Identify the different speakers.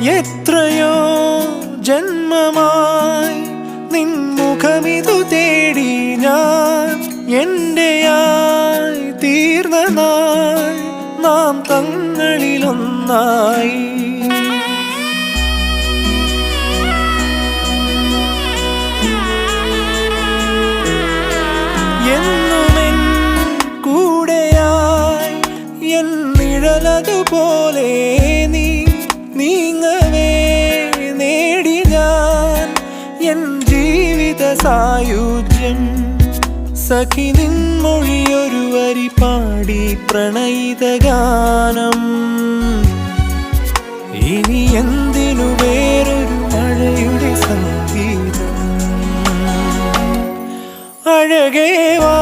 Speaker 1: എത്രയോ ജന്മമായി നിൻ മുഖമിതു തേടി ഞാൻ എന്റെയായി തീർന്ന നാൾ നാം തങ്ങളിലൊന്നായി. നിഴലതുപോലെ എൻ ജീവിത സായുജ്യം. സഖി നിൻമൊഴിയൊരു വരി പാടി പ്രണയിത ഗാനം. ഇനി എന്തിനു വേറൊരു മഴയുടെ സംഗീതം? അഴകേവാ